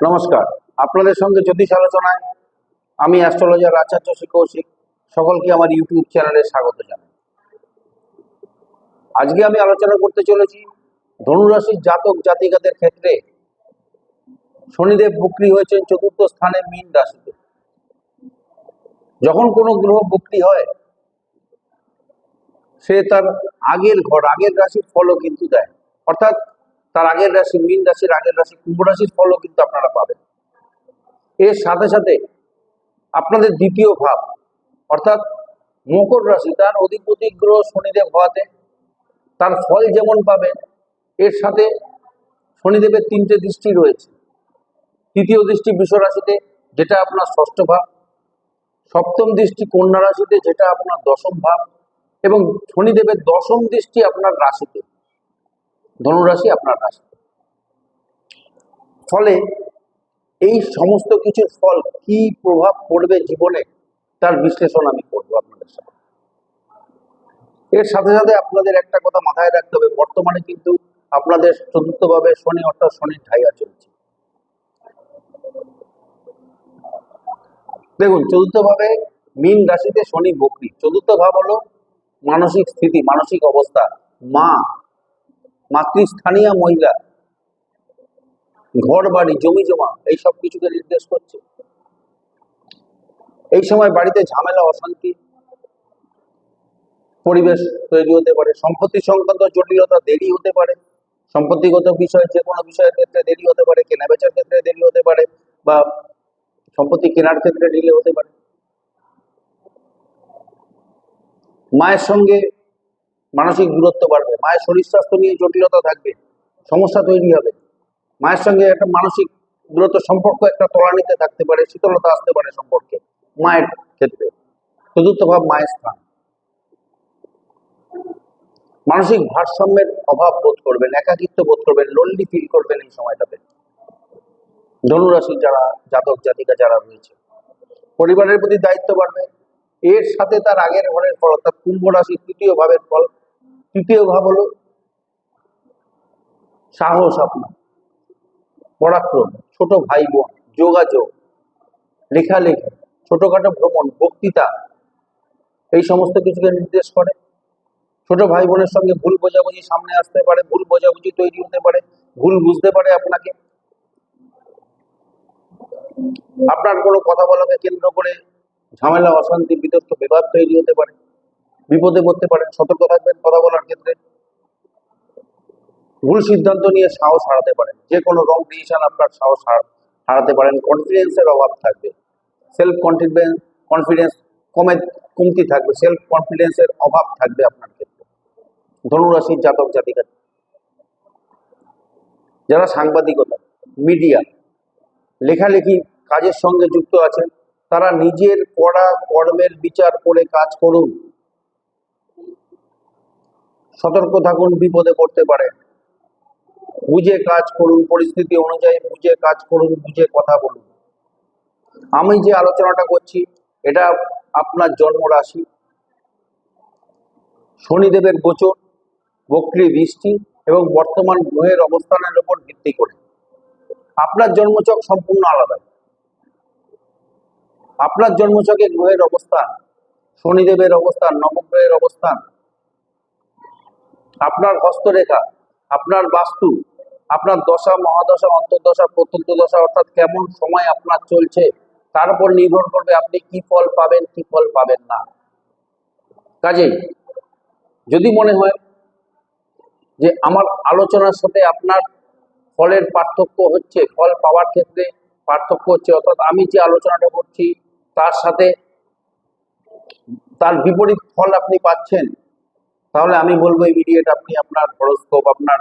নমস্কার। আপনাদের সঙ্গে জ্যোতিষ আলোচনায় আমি অ্যাস্ট্রোলজার আচার্য শ্রী কৌশিক, সকলকে আমার ইউটিউব চ্যানেলে স্বাগত জানাই। আজকে আমি আলোচনা করতে চলেছি ধনুরাশির জাতক জাতিকাদের ক্ষেত্রে শনিদেব বক্রি হয়েছেন চতুর্থ স্থানে মীন রাশিতে। যখন কোনো গ্রহ বক্রি হয়, সে তার আগের ঘর, আগের রাশির ফলও কিন্তু দেয়। অর্থাৎ তার আগের রাশি মীন রাশির আগের রাশি, কুম্ভ রাশির ফলও কিন্তু আপনারা পাবেন। এর সাথে সাথে আপনাদের দ্বিতীয় ভাব, অর্থাৎ মকর রাশি, তার অধিপতি গ্রহ শনিদেব হওয়াতে তার ফল যেমন পাবেন, এর সাথে শনিদেবের তিনটে দৃষ্টি রয়েছে। তৃতীয় দৃষ্টি রাশিতে, যেটা আপনার ষষ্ঠ ভাব, সপ্তম দৃষ্টি কন্যা রাশিতে, যেটা আপনার দশম ভাব, এবং শনিদেবের দশম দৃষ্টি আপনার রাশিতে। ধনুরাশি আপনার রাশি। ফলে এই সমস্ত কিছুর ফল কি প্রভাব পড়বে জীবনে? তার বিশ্লেষণ আমি করব আপনাদের সাথে এর সাথে সাথে আপনাদের একটা কথা মাথায় রাখতে হবে, বর্তমানে কিন্তু আপনাদের চতুর্থভাবে শনি অর্থাৎ শনির ঢাইয়া চলছে। দেখুন, চতুর্থভাবে মীন রাশিতে শনি বকরি। চতুর্থ ভাব হলো মানসিক স্থিতি, মানসিক অবস্থা। মা মাতৃস্থানীয় মহিলা ঘর বাড়ি জমি জমা এইসব কিছুকে নির্দেশ করছে। এই সময় বাড়িতে ঝামেলা, অশান্তি, পরিবেশ তৈরি হতে পারে, সম্পত্তি সংক্রান্ত জটিলতা দেরি হতে পারে, সম্পত্তিগত বিষয় যে কোনো বিষয়ের ক্ষেত্রে দেরি হতে পারে কেনা বেচার ক্ষেত্রে দেরি হতে পারে, বা সম্পত্তি কেনার ক্ষেত্রে ডিলে হতে পারে। মায়ের সঙ্গে মানসিক দূরত্ব বাড়বে। মায়ের শরীর স্বাস্থ্য নিয়ে জটিলতা থাকবে। সমস্যা তৈরি হবে। মায়ের সঙ্গে একটা মানসিক দূরত্ব সম্পর্ক একটা তলানিতে থাকতে পারে, শীতলতা আসতে পারে সম্পর্কে, মায়ের ক্ষেত্রে। চতুর্থ ভাব, মায়ের স্থান। মানসিক ভারসাম্যের অভাব বোধ করবেন, একাকিত্ব বোধ করবেন লোনলি ফিল করবেন এই সময়টাতে। ধনুরাশি যারা, জাতক, জাতিকা যারা রয়েছে, পরিবারের প্রতি দায়িত্ব বাড়বে। এর সাথে তার আগের ঘরের ফল, অর্থাৎ কুম্ভ রাশি তৃতীয় ভাবের ফল তৃতীয় ভাব হলো সাহস আপনার, পরাক্রম, ছোট ভাই বোন যোগাযোগ, লেখালেখি, ছোটখাটো ভ্রমণ, বক্তৃতা, এই সমস্ত কিছুকে নির্দেশ করে। ছোট ভাই বোনের সঙ্গে ভুল বোঝাবুঝি সামনে আসতে পারে, ভুল বোঝাবুঝি তৈরি হতে পারে, ভুল বুঝতে পারে আপনাকে। আপনার কোনো কথা বলাকে কেন্দ্র করে ঝামেলা, অশান্তি, বিতর্ক, বিবাদ তৈরি হতে পারে। বিপদে পড়তে পারেন, সতর্ক থাকবেন কথা বলার ক্ষেত্রে। ভুল সিদ্ধান্ত নিয়ে সাহস হারাতে পারেন। যে কোনো রং ডিসিশন আপনার সাহস হারাতে পারেন। কনফিডেন্সের অভাব থাকবে। সেলফ কনফিডেন্স কনফিডেন্স কমে কমতি থাকবে। সেলফ কনফিডেন্সের অভাব থাকবে আপনার ক্ষেত্রে। ধনুরাশির জাতক জাতিকা। যারা সাংবাদিকতা মিডিয়া লেখালেখি কাজের সঙ্গে যুক্ত আছেন, তারা নিজের করা কর্মের বিচার করে কাজ করুন। সতর্ক থাকুন, বিপদে পড়তে পারে বুঝে কাজ করুন, পরিস্থিতি অনুযায়ী বুঝে কাজ করুন, বুঝে কথা বলুন। আমি যে আলোচনাটা করছি, এটা আপনার জন্ম রাশি শনিদেবের গোচর, বক্রি দৃষ্টি এবং বর্তমান গ্রহের অবস্থানের উপর ভিত্তি করে। আপনার জন্মচক সম্পূর্ণ আলাদা। আপনার জন্মচকে গ্রহের অবস্থান, শনিদেবের অবস্থান, নবগ্রহের অবস্থান আপনার হস্তরেখা, আপনার বাস্তু, আপনার দশা, মহাদশা, অন্তর্দশা প্রত্যন্ত দশা অর্থাৎ কেমন সময় আপনার চলছে, তার উপর নির্ভর করবে আপনি কি ফল পাবেন, কি ফল পাবেন না। কাজেই যদি মনে হয় যে আমার আলোচনার সাথে আপনার ফলের পার্থক্য হচ্ছে, ফল পাওয়ার ক্ষেত্রে পার্থক্য হচ্ছে, অর্থাৎ আমি যে আলোচনাটা করছি, তার সাথে তার বিপরীত ফল আপনি পাচ্ছেন তাহলে আমি বলব ইমিডিয়েট আপনি আপনার হরস্কোপ, আপনার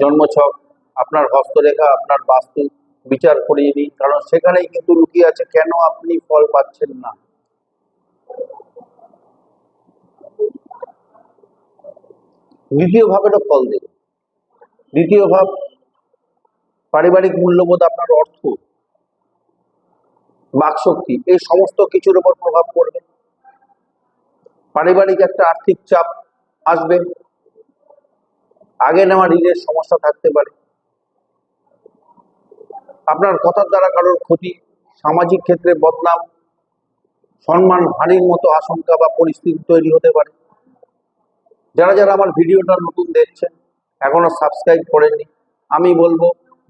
জন্মছক, আপনার হস্তরেখা, আপনার বাস্তু বিচার করিয়ে নিন কারণ সেখানেই কিন্তু লুকিয়ে আছে, কেন আপনি ফল পাচ্ছেন না? দ্বিতীয় ভাবেরও ফল দেবে। দ্বিতীয় ভাব পারিবারিক মূল্যবোধ, আপনার অর্থ, বাকশক্তি, এই সমস্ত কিছুর উপর প্রভাব পড়বে। পারিবারিক একটা আর্থিক চাপ আসবে। আগে নেওয়া ঋণের সমস্যা থাকতে পারে। আপনার কথার দ্বারা কারোর ক্ষতি, সামাজিক ক্ষেত্রে বদনাম, সম্মান, হানির মতো আশঙ্কা বা পরিস্থিতি তৈরি হতে পারে। যারা যারা আমার ভিডিওটা নতুন দেখছেন, এখনও সাবস্ক্রাইব করেননি, আমি বলব,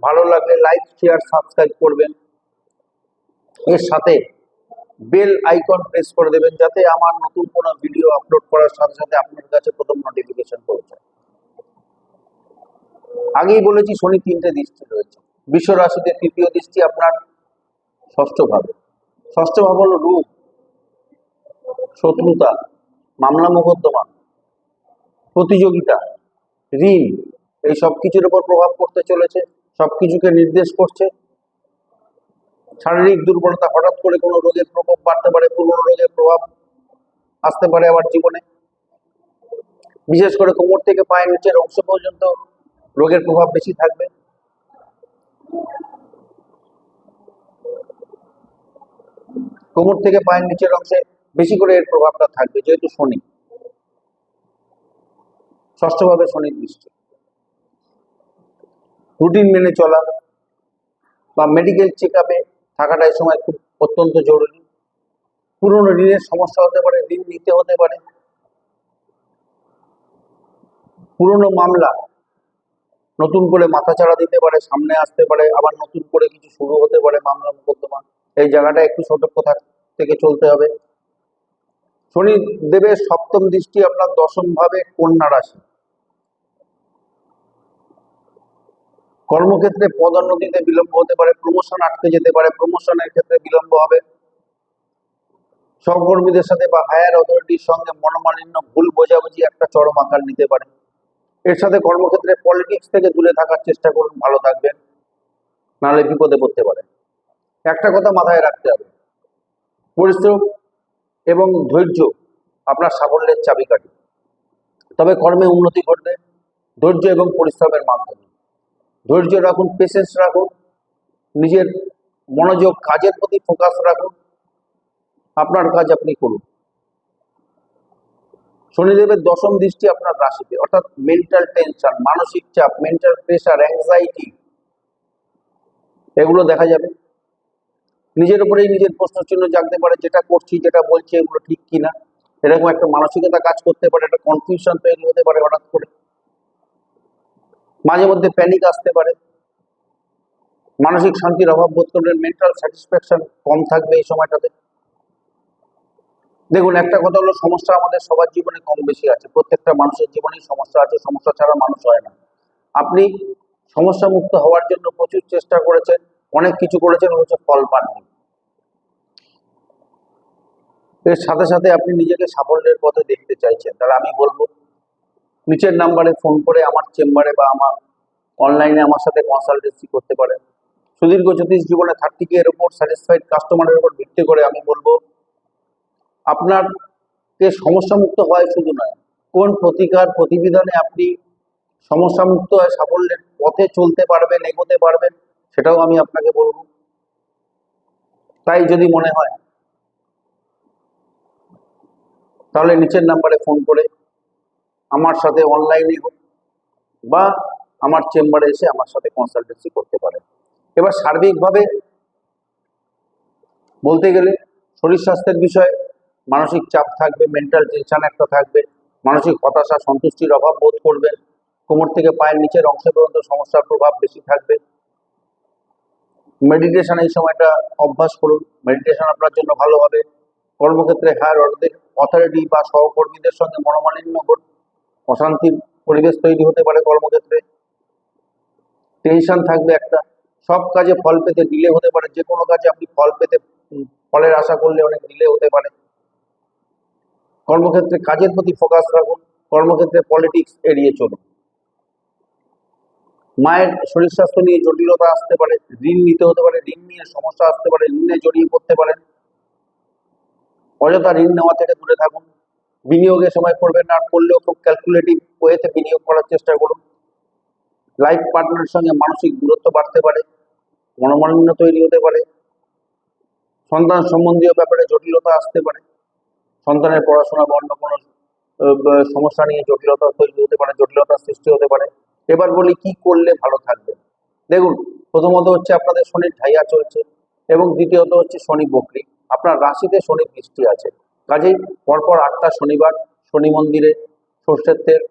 ভালো লাগলে লাইক শেয়ার সাবস্ক্রাইব করবেন। এর সাথে বেল আইকন প্রেস করে দেবেন যাতে আমার নতুন কোনো ভিডিও আপলোড করার সাথে সাথে আপনার কাছে প্রথম নোটিফিকেশন পৌঁছায়। আগেই বলেছি, শনি তিনটে দৃষ্টি রয়েছে। বিশ্ব রাশিতে তৃতীয় দৃষ্টি আপনার ষষ্ঠ ভাবে। ষষ্ঠ ভাব হলো রূপ, শত্রুতা, মামলা মোকদ্দমা, প্রতিযোগিতা, ঋণ, এই সব কিছুর উপর প্রভাব পড়তে চলেছে, সব কিছুকে নির্দেশ করছে। শারীরিক দুর্বলতা হঠাৎ করে কোনো রোগের প্রকোপ বাড়তে পারে, পুরনো রোগের প্রভাব আসতে পারে আবার জীবনে। বিশেষ করে কোমর থেকে পায়ের নিচের অংশ পর্যন্ত রোগের প্রভাব বেশি থাকবে। কোমর থেকে পায়ের নিচের অংশে বেশি করে এর প্রভাবটা থাকবে, যেহেতু শনি। ষষ্ঠভাবে শনির দৃষ্টি। রুটিন মেনে চলা বা মেডিকেল চেক আপে থাকাটা এই সময় খুব অত্যন্ত জরুরি। পুরনো ঋণের সমস্যা হতে পারে, ঋণ নিতে হতে পারে। পুরনো মামলা নতুন করে মাথাচাড়া দিতে পারে, সামনে আসতে পারে, আবার নতুন করে কিছু শুরু হতে পারে মামলা মোকদ্দমা। এই জায়গাটা একটু সতর্ক থেকে চলতে হবে। শনি দেবের সপ্তম দৃষ্টি আপনার দশম ভাবে কন্যা রাশি। কর্মক্ষেত্রে পদোন্নতিতে বিলম্ব হতে পারে প্রমোশন আটকে যেতে পারে প্রমোশনের ক্ষেত্রে বিলম্ব হবে। সহকর্মীদের সাথে বা হায়ার অথরিটির সঙ্গে মনোমালিন্য, ভুল বোঝাবুঝি একটা চরম আকার নিতে পারে। এর সাথে কর্মক্ষেত্রে পলিটিক্স থেকে দূরে থাকার চেষ্টা করুন, ভালো থাকবেন। নাহলে বিপদে পড়তে পারে একটা কথা মাথায় রাখতে হবে। পরিশ্রম এবং ধৈর্য আপনার সাফল্যের চাবিকাঠি। তবে কর্মে উন্নতি ঘটবে। ধৈর্য এবং পরিশ্রমের মাধ্যমে। ধৈর্য রাখুন পেশেন্স রাখুন, নিজের মনোযোগ কাজের প্রতি ফোকাস রাখুন। আপনার কাজ আপনি করুন। শনিদেবের দশম দৃষ্টি আপনার রাশিতে, অর্থাৎ মেন্টাল টেনশন মানসিক চাপ মেন্টাল প্রেশার অ্যাংজাইটি এগুলো দেখা যাবে। নিজের উপরেই নিজের প্রশ্ন চিহ্ন জাগতে পারে, যেটা করছি, যেটা বলছি, এগুলো ঠিক কিনা। এরকম একটা মানসিকতা কাজ করতে পারে, একটা কনফিউশন তৈরি হতে পারে হঠাৎ করে। মাঝে মধ্যে প্যানিক আসতে পারে। মানসিক শান্তির অভাব বোধ করবেন মেন্টাল স্যাটিসফ্যাকশন কম থাকবে এই সময়টাতে। দেখুন, একটা কথা হলো, সমস্যা আমাদের সবার জীবনে কম বেশি আছে। প্রত্যেকটা মানুষের জীবনেই সমস্যা আছে, সমস্যা ছাড়া মানুষ হয় না। আপনি সমস্যা মুক্ত হওয়ার জন্য প্রচুর চেষ্টা করেছেন, অনেক কিছু করেছেন হচ্ছে ফল পাননি। এর সাথে সাথে আপনি নিজেকে সাফল্যের পথে দেখতে চাইছেন। তাহলে আমি বলব নিচের নাম্বারে ফোন করে আমার চেম্বারে বা আমার অনলাইনে আমার সাথে কনসালটেন্সি করতে পারেন সুদীর্ঘ জ্যোতিষ জীবনে থার্টি কে এর উপর স্যাটিসফাইড কাস্টমারের উপর ভিত্তি করে আমি বলব আপনারকে সমস্যামুক্ত হয় শুধু নয়, কোন প্রতিকার প্রতিবিধানে আপনি সমস্যামুক্ত হয়ে সাফল্যের পথে চলতে পারবেন, এগোতে পারবেন, সেটাও আমি আপনাকে বলব। তাই যদি মনে হয়, তাহলে নিচের নাম্বারে ফোন করে আমার সাথে অনলাইনে হোক বা আমার চেম্বারে এসে আমার সাথে কনসালটেন্সি করতে পারে। এবার সার্বিকভাবে বলতে গেলে শরীর স্বাস্থ্যের বিষয়ে মানসিক চাপ থাকবে মেন্টাল টেনশন একটা থাকবে, মানসিক হতাশা, সন্তুষ্টির অভাব বোধ করবেন, কোমর থেকে পায়ের নিচের অংশ পর্যন্ত সমস্যার প্রভাব বেশি থাকবে। মেডিটেশন এই সময়টা অভ্যাস করুন। মেডিটেশন আপনার জন্য ভালো হবে। কর্মক্ষেত্রে হায়ার অথরিটি বা সহকর্মীদের সঙ্গে মনোমালিন্য ঘট- অশান্তির পরিবেশ তৈরি হতে পারে কর্মক্ষেত্রে। টেনশন থাকবে একটা। সব কাজে ফল পেতে ডিলে হতে পারে। যে কোনো কাজে আপনি ফল পেতে ফলের আশা করলে অনেক ডিলে হতে পারে। কর্মক্ষেত্রে কাজের প্রতি ফোকাস রাখুন। কর্মক্ষেত্রে পলিটিক্স এড়িয়ে চলুন। মায়ের শরীর স্বাস্থ্য নিয়ে জটিলতা আসতে পারে। ঋণ নিতে হতে পারে। ঋণ নিয়ে সমস্যা আসতে পারে। ঋণে জড়িয়ে পড়তে পারেন। অযথা ঋণ নেওয়া থেকে দূরে থাকুন। বিনিয়োগের সময় করবেন না করলেও খুব ক্যালকুলেটিভ ওয়েতে বিনিয়োগ করার চেষ্টা করুন। লাইফ পার্টনারের সঙ্গে মানসিক দূরত্ব বাড়তে পারে, মনোমালিন্য তৈরি হতে পারে, সন্তান সম্বন্ধীয় ব্যাপারে জটিলতা আসতে পারে, সন্তানের পড়াশোনা বা অন্য কোনো সমস্যা নিয়ে জটিলতা তৈরি হতে পারে, জটিলতার সৃষ্টি হতে পারে। এবার বলি কি করলে ভালো থাকবে? দেখুন, প্রথমত হচ্ছে আপনাদের শনির ঢাইয়া চলছে এবং দ্বিতীয়ত হচ্ছে শনি বকরি। আপনার রাশিতে শনি দৃষ্টি আছে। কাজেই পরপর আটটা শনিবার, শনি মন্দিরে সর্ষের তেল,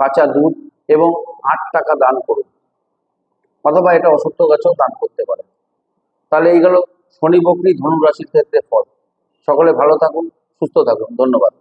কাঁচা দুধ এবং আট টাকা দান করুন। অথবা এটা অসত্য গাছেও দান করতে পারেন। তাহলে এই গেল শনি বকরি ধনুরাশির ক্ষেত্রে ফল। সকলে ভালো থাকুন, সুস্থ থাকুন। ধন্যবাদ।